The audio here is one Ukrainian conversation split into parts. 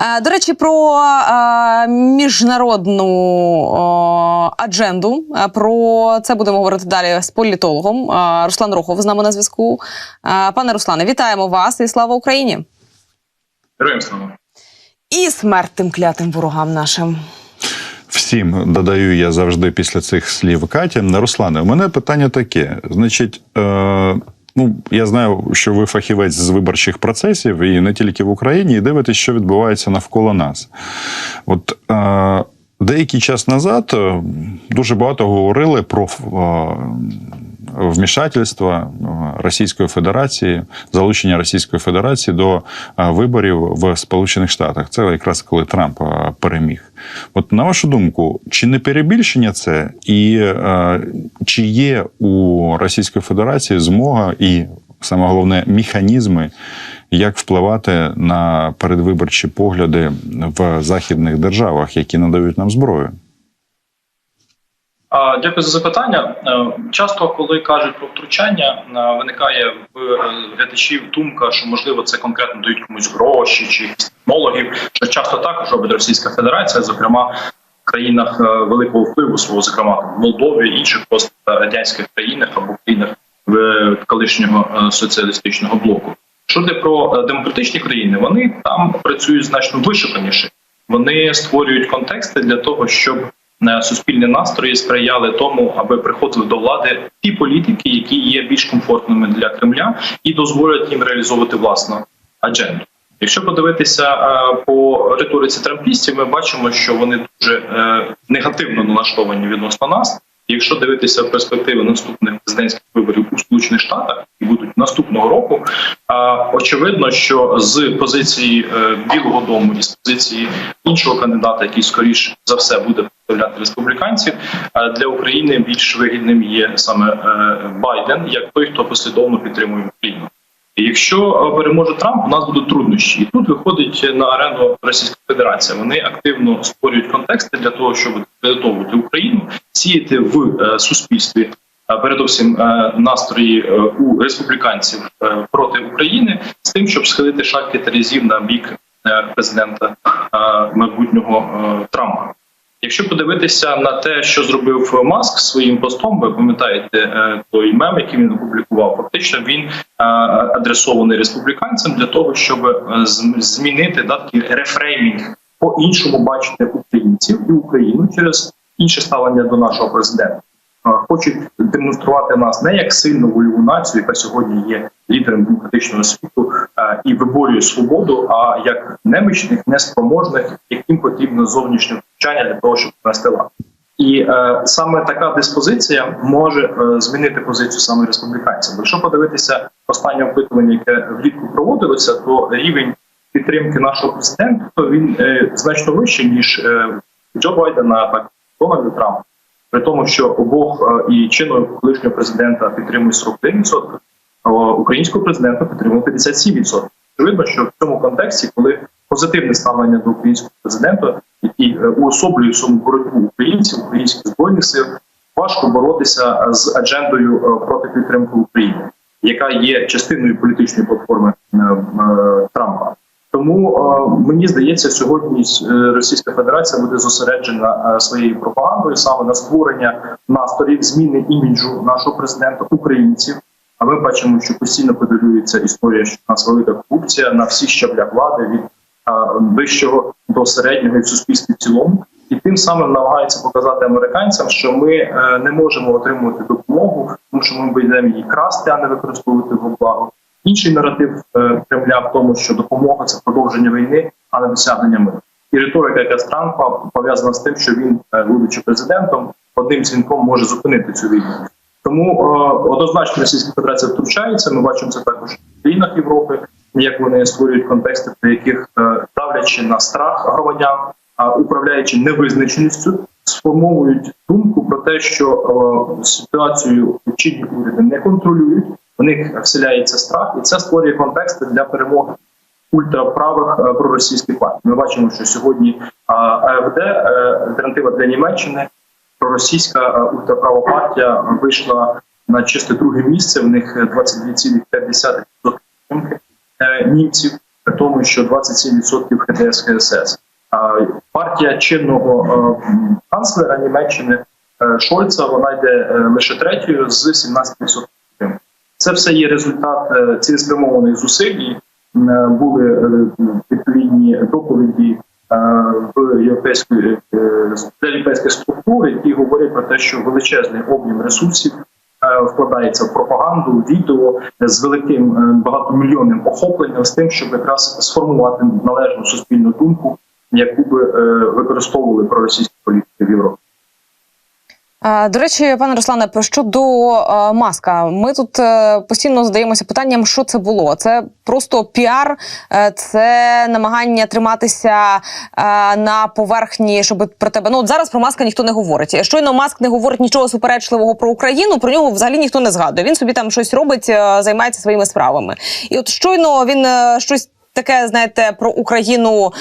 Е, До речі, про е, міжнародну адженду. Е, Про це будемо говорити далі з політологом. Руслан Рохов з нами на зв'язку. Пане Руслане, вітаємо вас і слава Україні! Героям слава. І смерть тим клятим ворогам нашим. Всім додаю я завжди після цих слів Каті. Руслане, у мене питання таке: значить, е, ну я знаю, що ви фахівець з виборчих процесів і не тільки в Україні, і дивитесь, що відбувається навколо нас. От е, деякий час назад е, дуже багато говорили про вмішательство е, Російської Федерації, залучення Російської Федерації до виборів в Сполучених Штатах. Це якраз коли Трамп переміг. От на вашу думку, чи не перебільшення це, і чи є у Російської Федерації змога і саме головне механізми, як впливати на передвиборчі погляди в західних державах, які надають нам зброю? Дякую за запитання. Е, Часто, коли кажуть про втручання, е, виникає в глядачів думка, що можливо це конкретно дають комусь гроші чи технологів. Що часто також робить Російська Федерація, зокрема в країнах е, великого впливу свого, зокрема в Молдові, інших пострадянських країнах або країнах колишнього соціалістичного блоку. Що йде про демократичні країни, вони там працюють значно вишуканіше. Вони створюють контексти для того, щоб суспільні настрої сприяли тому, аби приходили до влади ті політики, які є більш комфортними для Кремля, і дозволять їм реалізовувати власну адженду. Якщо подивитися е, по риториці трампістів, ми бачимо, що вони дуже е, негативно налаштовані відносно нас. Якщо дивитися перспективи наступних президентських виборів у Сполучених Штатах, і будуть наступного року, очевидно, що з позиції е, Білого Дому і з позиції іншого кандидата, який скоріш за все буде представляти республіканців, для України більш вигідним є саме е, Байден, як той, хто послідовно підтримує Україну. І Якщо е, переможе Трамп, у нас будуть труднощі, і тут виходить на арену Російська Федерація. Вони активно створюють контексти для того, щоб дискредитовувати Україну, сіяти в е, суспільстві. е, Передовсім настрої у республіканців проти України з тим, щоб схилити шальки терезів на бік президента майбутнього Трампа. Якщо подивитися на те, що зробив Маск своїм постом, ви пам'ятаєте е, той мем, який він опублікував, фактично він е, адресований республіканцям для того, щоб е, змінити да, рефреймінг по іншому бачити українців і Україну через інше ставлення до нашого президента. Хочуть демонструвати нас не як сильну вольову націю, яка сьогодні є лідером демократичного світу і виборює свободу, а як немічних, неспроможних, яким потрібно зовнішнє втручання для того, щоб принести лад. І е, саме така диспозиція може е, змінити позицію саме республіканців. Бо Якщо подивитися останнє опитування, яке влітку проводилося, то рівень підтримки нашого президента то він е, значно вищий ніж е, Джо Байдена, так і Дональда Трампа. При тому, що обох е, і чинного колишнього президента підтримує 49%, а українського президента підтримує 57%. Очевидно, що в цьому контексті, коли позитивне ставлення до українського президента, який е, уособлює всьому боротьбу українців, українських збройних сил, важко боротися е, з аджендою е, проти підтримки України, яка є частиною політичної платформи Трампа. Тому мені здається, сьогодні Російська Федерація буде зосереджена своєю пропагандою саме на створення настроїв зміни іміджу нашого президента українців. А ми бачимо, що постійно подалюється історія, що в нас велика корупція на всіх щаблях влади від вищого до середнього і в суспільстві в цілому, і тим самим намагаються показати американцям, що ми е, не можемо отримувати допомогу, тому що ми будемо її красти, а не використовувати в благо. Інший наратив е, Кремля в тому, що допомога це продовження війни, а не досягнення миру. І риторика, яка з Трампа пов'язана з тим, що він, е, будучи президентом, одним дзвінком може зупинити цю війну. Тому е, однозначно Російська Федерація втручається. Ми бачимо це також в країнах Європи, як вони створюють контексти, при яких е, ставлячи на страх громадян, а управляючи невизначеністю, сформовують думку про те, що е, ситуацію чинні уряди не контролюють. У них вселяється страх, і це створює контексти для перемоги ультраправих проросійських партій. Ми бачимо, що сьогодні АФД, альтернатива для Німеччини, проросійська е, ультраправа партія вийшла на чисте друге місце. В них 22,5% підтримки е, німців. при тому, що 27% ХДС ХСС. Партія чинного е, канцлера Німеччини е, Шольца вона йде е, лише третьою з 17%. Це все є результат е, цілеспрямованих зусиль. Е, Були е, відповідні доповіді е, в європейської е, для європейських структур, які говорять про те, що величезний об'єм ресурсів е, вкладається в пропаганду, відео з великим е, багатомільйонним охопленням з тим, щоб якраз сформувати належну суспільну думку, яку би використовували використовували проросійські політики в Європі. До речі, пане Руслане, щодо маска, ми тут е, постійно задаємося питанням, що це було. Це просто піар, е, це намагання триматися е, на поверхні, щоб про тебе. Ну от зараз про маска ніхто не говорить. Щойно маск не говорить нічого суперечливого про Україну. Про нього взагалі ніхто не згадує. Він собі там щось робить, займається своїми справами. І от щойно він щось. Таке, знаєте, про Україну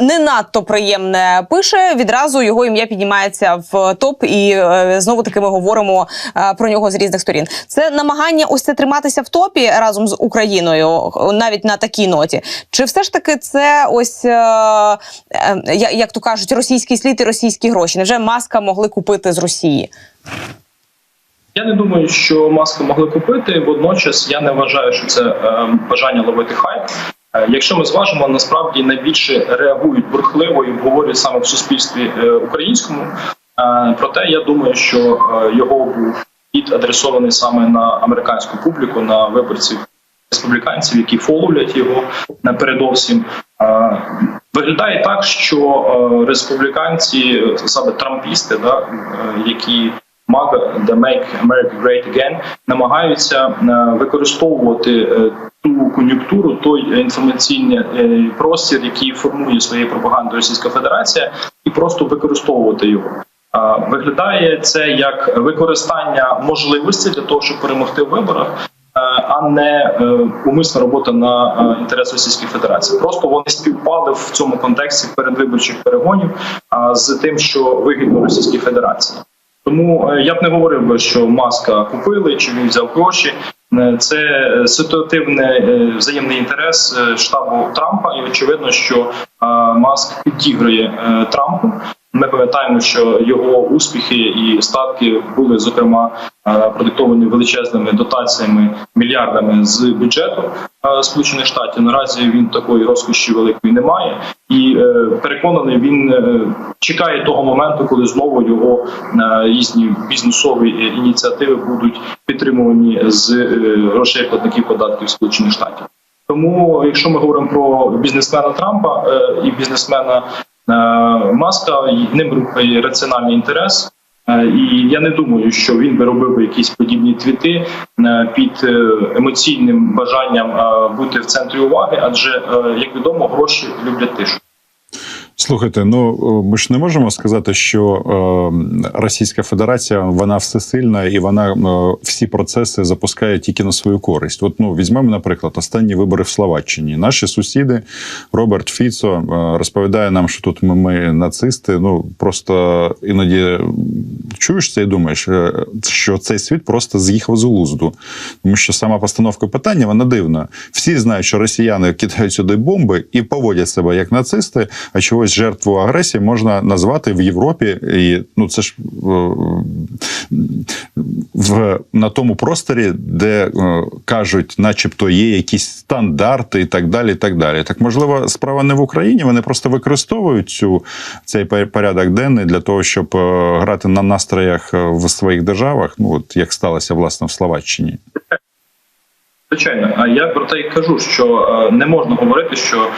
не надто приємне пише. Відразу його ім'я піднімається в топ, і е, знову таки ми говоримо е, про нього з різних сторін. Це намагання ось це триматися в топі разом з Україною, навіть на такій ноті. Чи все ж таки це ось е, як то кажуть, російський слід і російські гроші? Невже маска могли купити з Росії? Я не думаю, що маски могли купити. Водночас я не вважаю, що це е, бажання ловити хайп. Е, Якщо ми зважимо, насправді найбільше реагують бурхливо і обговорюють саме в суспільстві е, українському. Е, Проте я думаю, що його був хід адресований саме на американську публіку, на виборців республіканців, які фоловлять його передовсім. Е, Виглядає так, що республіканці, саме трампісти, які MAGA, The Make America Great Again, намагаються е, використовувати е, ту кон'юнктуру, той інформаційний е, простір, який формує своєю пропагандою Російська Федерація, і просто використовувати його. Виглядає це як використання можливості для того, щоб перемогти в виборах, а не умисна робота на інтерес Російської Федерації. Просто вони співпали в цьому контексті передвиборчих перегонів з тим, що вигідно Російській Федерації. Тому е, я б не говорив би, що маска купили чи він взяв гроші. Е, Це е, ситуативний взаємний інтерес штабу Трампа, і очевидно, що маск підігрує е, Трампу. Ми пам'ятаємо, що його успіхи і статки були зокрема е, продиктовані величезними дотаціями мільярдами з бюджету е, Сполучених Штатів. Наразі він такої розкоші великої не має, і переконаний, він чекає того моменту, коли знову його різні бізнесові ініціативи будуть підтримувані з грошей платників податків Сполучених Штатів. Тому, якщо ми говоримо про бізнесмена Трампа е, і бізнесмена е, Маска, ним рухає раціональний інтерес. Е, І я не думаю, що він би робив якісь подібні твіти під емоційним бажанням бути в центрі уваги, адже як відомо, гроші люблять тишу. Слухайте, ну ми ж не можемо сказати, що е, Російська Федерація вона всесильна і вона е, всі процеси запускає тільки на свою користь. От ну візьмемо, наприклад, останні вибори в Словаччині. Наші сусіди Роберт Фіцо е, розповідає нам, що тут ми, ми нацисти. Ну просто іноді чуєш це і думаєш, е, що цей світ просто з'їхав з глузду, тому що сама постановка питання вона дивна. Всі знають, що росіяни кидають сюди бомби і поводять себе як нацисти, а чогось жертву агресії можна назвати в Європі. І ну це ж е, в на тому просторі, де е, кажуть, начебто є якісь стандарти і так далі. і Так далі. Так можливо, справа не в Україні. Вони просто використовують цю цей порядок денний для того, щоб грати на настроях е, в своїх державах. Ну от як сталося власне в Словаччині. Звичайно, а я про те й кажу, що е, не можна говорити, що е,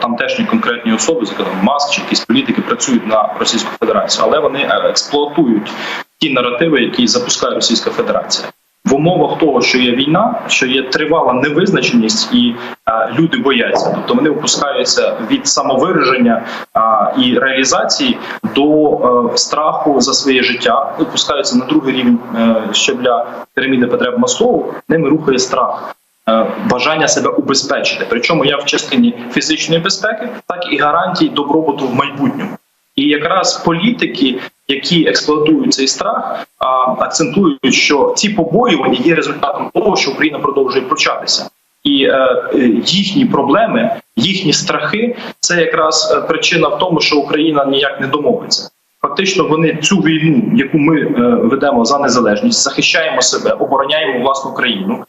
тамтешні конкретні особи, зокрема Маск чи якісь політики, працюють на Російську Федерацію, але вони е, експлуатують ті наративи, які запускає Російська Федерація. В умовах того, що є війна, що є тривала невизначеність, і е, люди бояться, тобто вони опускаються від самовираження е, і реалізації до е, страху за своє життя, опускаються на другий рівень е, щебля піраміди потреб Маслоу, ними рухає страх. е, Бажання себе убезпечити, причому як в частині фізичної безпеки, так і гарантій добробуту в майбутньому. І якраз політики, які експлуатують цей страх, а, акцентують, що ці побоювання є результатом того, що Україна продовжує пручатися. І е, е, їхні проблеми, їхні страхи це якраз е, причина в тому, що Україна ніяк не домовиться. Фактично, вони цю війну, яку ми е, ведемо за незалежність, захищаємо себе, обороняємо власну країну.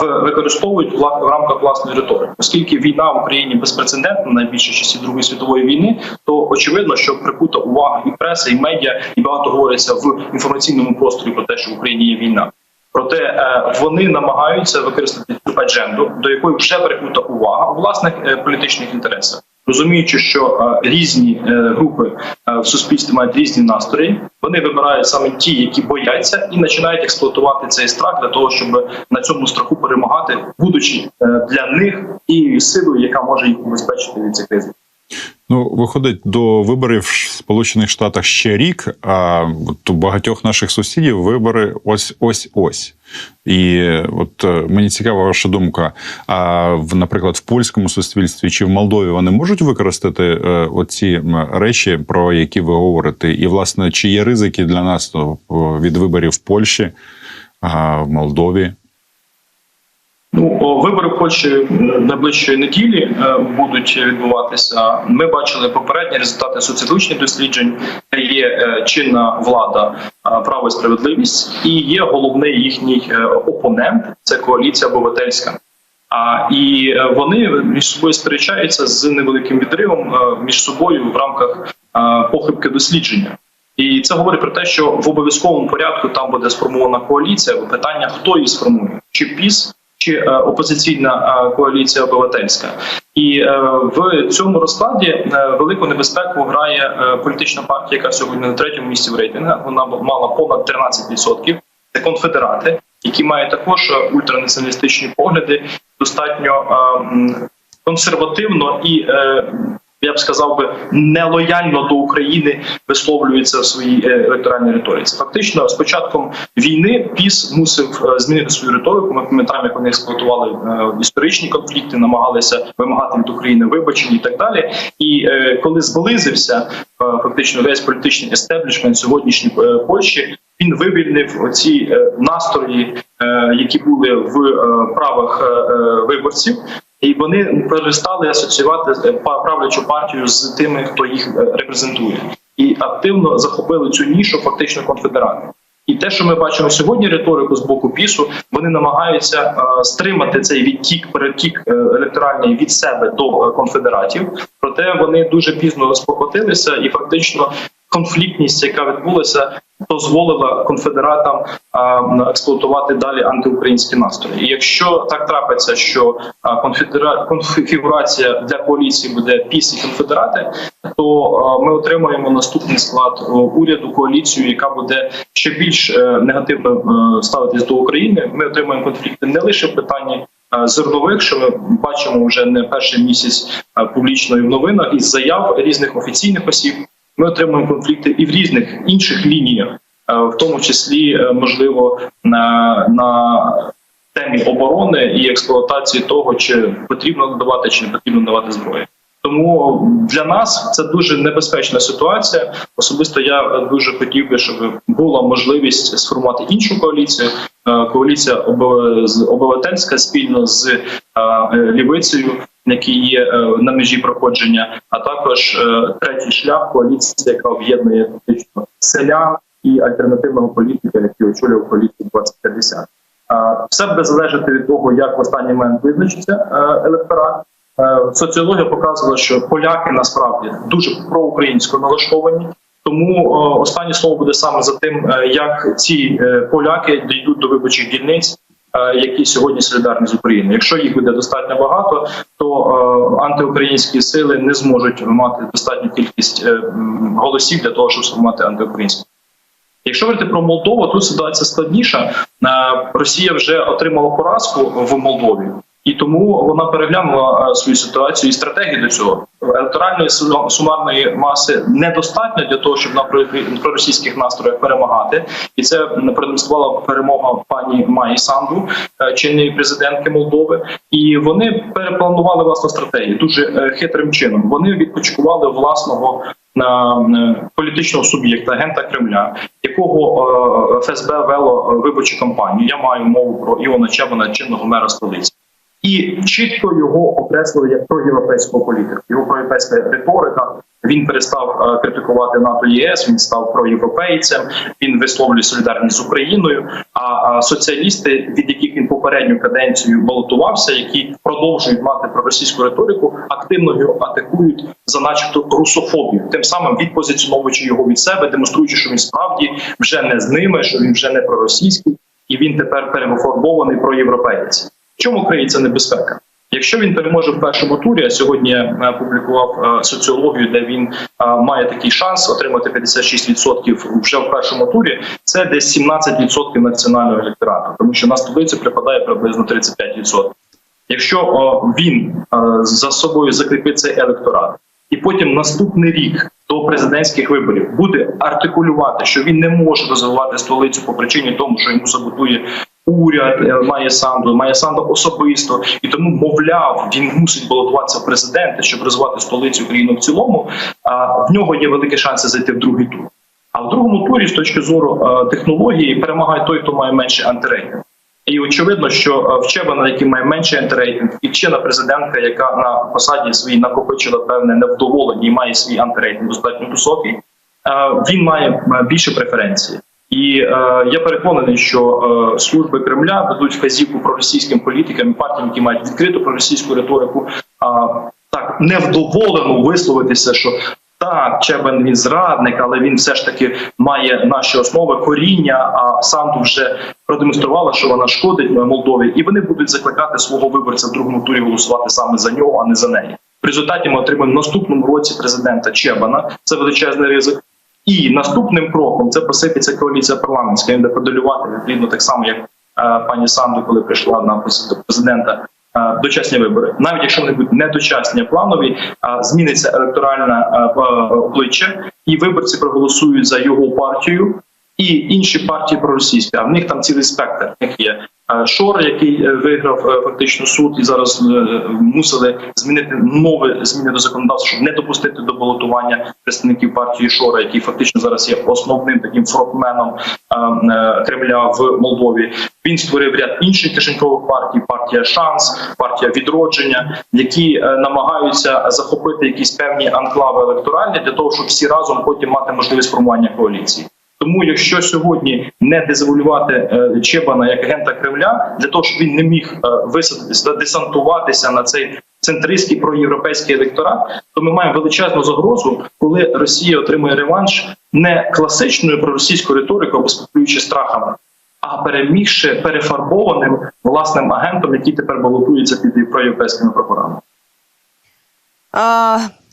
В використовують в рамках власної риторики, оскільки війна в Україні безпрецедентна, найбільше часів Другої світової війни, то очевидно, що прикута увага і преса, і медіа, і багато говориться в інформаційному просторі про те, що в Україні є війна. Проте е, вони намагаються використати цю адженду, до якої вже прикута увага у власних е, політичних інтересах, розуміючи, що е, різні е, групи е, в суспільстві мають різні настрої. Вони вибирають саме ті, які бояться, і починають експлуатувати цей страх для того, щоб на цьому страху перемагати, будучи для них тією силою, яка може їх убезпечити від цих ризиків. Ну, виходить, до виборів в Сполучених Штатах ще рік, а от у багатьох наших сусідів вибори ось ось ось. І от е, мені цікава ваша думка. А в, наприклад, в польському суспільстві чи в Молдові вони можуть використати е, оці речі, про які ви говорите? І, власне, чи є ризики для нас то, від виборів в Польщі, в Молдові? Ну, вибори е, найближчої неділі е, будуть відбуватися. Ми бачили попередні результати соціологічних досліджень, де є е, чинна влада е, право і справедливість, і є головний їхній опонент це коаліція обивательська. А і вони між собою сперечаються з невеликим відривом між собою в рамках похибки дослідження. І це говорить про те, що в обов'язковому порядку там буде сформована коаліція. Питання хто її сформує, чи ПІС, чи е, опозиційна е, коаліція обивательська, і е, в цьому розкладі велику небезпеку грає політична партія, яка сьогодні на третьому місці в рейтингах. Вона мала понад 13%. Це конфедерати, які мають також ультранаціоналістичні погляди, достатньо е, консервативно і. Я б сказав би нелояльно до України висловлюється в своїй е, електоральній риториці. Фактично, з початком війни ПІС мусив е, змінити свою риторику. Ми пам'ятаємо, як вони експлуатували е, історичні конфлікти, намагалися вимагати від України вибачень і так далі. І коли зблизився фактично весь політичний естеблішмент сьогоднішній Польщі, він вивільнив оці е, настрої, які були в правах виборців. І вони перестали асоціювати е, правлячу партію з тими, хто їх е, репрезентує, і активно захопили цю нішу, фактично конфедерати. І те, що ми бачимо сьогодні, риторику з боку пісу, вони намагаються е, стримати цей відтік, перетік електоральний від себе до конфедератів. Проте вони дуже пізно розпокотилися, і фактично конфліктність, яка відбулася, дозволила конфедератам експлуатувати далі антиукраїнські настрої. І якщо так трапиться, що конфедера... конфігурація для коаліції буде піс і конфедерати, то ми отримаємо наступний склад уряду, коаліцію, яка буде ще більш е, негативно е, ставитись до України. Ми отримаємо конфлікти не лише в питанні. е, Зернових, що ми бачимо вже не перший місяць е, публічно і в новинах із заяв різних офіційних осіб, ми отримуємо конфлікти і в різних інших лініях, е, в тому числі е, можливо на, на темі оборони і експлуатації того, чи потрібно надавати, чи не потрібно надавати зброю. Тому для нас це дуже небезпечна ситуація. Особисто я е, дуже хотів би, щоб була можливість сформувати іншу коаліцію. Коаліція обив- обивательська спільно з лівицею, які є е, на межі проходження, а також е, третій шлях коаліція, яка об'єднує фактично селян і альтернативного політика, який очолював коаліцію 2050. Е, Все буде залежати від того, як в останній момент визначиться електорат. Соціологія показувала, що поляки насправді дуже проукраїнсько налаштовані. Тому останнє слово буде саме за тим, як ці поляки дійдуть до виборчих дільниць, які сьогодні солідарні з Україною. Якщо їх буде достатньо багато, то е, антиукраїнські сили не зможуть мати достатню кількість е, голосів для того, щоб сформувати антиукраїнські. Якщо говорити про Молдову, тут ситуація складніша. Е, Росія вже отримала поразку в Молдові, і тому вона переглянула е, свою ситуацію і стратегію до цього. Електоральної су- сумарної маси недостатньо для того, щоб на проросійських настроях перемагати, і це продемонструвала перемога пані Маї Санду, е, чинної президентки Молдови. І вони перепланували власну стратегію дуже е, хитрим чином. Вони відпочкували власного політичного суб'єкта, агента Кремля, якого ФСБ вело виборчу кампанію. Я маю мову про Іона Чебана, чинного мера столиці. І чітко його окреслили як проєвропейського політика. Його проєвропейська риторика. Він перестав е, критикувати НАТО ЄС. Він став проєвропейцем. Він висловлює солідарність з Україною. А, соціалісти, від яких він попередню каденцію балотувався, які продовжують мати проросійську риторику, активно його атакують за, начебто, русофобію, тим самим відпозиціонуючи його від себе, демонструючи, що він справді вже не з ними, що він вже не проросійський, і він тепер переформований проєвропеєць. Чому криється небезпека? Якщо він переможе в першому турі, а сьогодні я е, публікував е, соціологію, де він е, має такий шанс отримати 56% вже в першому турі, це десь 17% національного електорату, тому що на столицю припадає приблизно 35%. Якщо він за собою закріпить цей електорат, і потім наступний рік до президентських виборів буде артикулювати, що він не може розвивати столицю по причині тому, що йому саботує уряд, е, має санду, має санду особисто, і тому, мовляв, він мусить балотуватися в президенти, щоб розвивати столицю країну в цілому. А в нього є великі шанси зайти в другий тур. А в другому турі, з точки зору е, технології, перемагає той, хто має менше антирейтинг. І очевидно, що е, в Чебана, який має менший антирейтинг, і чинна президентка, яка на посаді своїй накопичила певне невдоволення і має свій антирейтинг достатньо високий, він має більше преференції. І е, я переконаний, що е, служби Кремля ведуть вказівку проросійським політикам і партіям, які мають відкриту проросійську риторику, а так невдоволено висловитися, що так, Чебан він зрадник, але він все ж таки має наші основи коріння. А Санду вже продемонструвала, що вона шкодить Молдові, і вони будуть закликати свого виборця в другому турі голосувати саме за нього, а не за неї. В результаті ми отримаємо в наступному році президента Чебана. Це величезний ризик. І наступним кроком це посипеться коаліція парламентська. Він буде подолювати відповідно так само, як е, пані Санду, коли прийшла на посаду президента. е, Дочасні вибори, навіть якщо вони будуть не дочасні, а планові, зміниться електоральне е, е, обличчя, і виборці проголосують за його партію і інші партії проросійські. А в них там цілий спектр. Них є е, Шор, який е, виграв е, фактично суд, і зараз е, мусили змінити нові зміни до законодавства, щоб не допустити до балотування представників партії Шора, який фактично зараз є основним таким фронтменом е, е, Кремля в Молдові. Він створив ряд інших кишенькових партій: партія Шанс, партія Відродження, які е, намагаються захопити якісь певні анклави електоральні для того, щоб всі разом потім мати можливість формування коаліції. Тому, якщо сьогодні не дезавалювати е, Чебана як агента Кремля, для того, щоб він не міг е, висадитися, десантуватися на цей центристський проєвропейський електорат, то ми маємо величезну загрозу, коли Росія отримує реванш не класичною проросійською риторикою або спекулюючи страхами, а перемігши перефарбованим власним агентом, який тепер балотується під проєвропейськими прокурорами.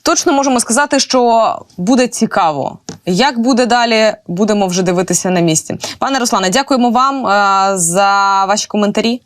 Точно можемо сказати, що буде цікаво. Як буде далі, будемо вже дивитися на місці. Пане Руслане, дякуємо вам е, за ваші коментарі.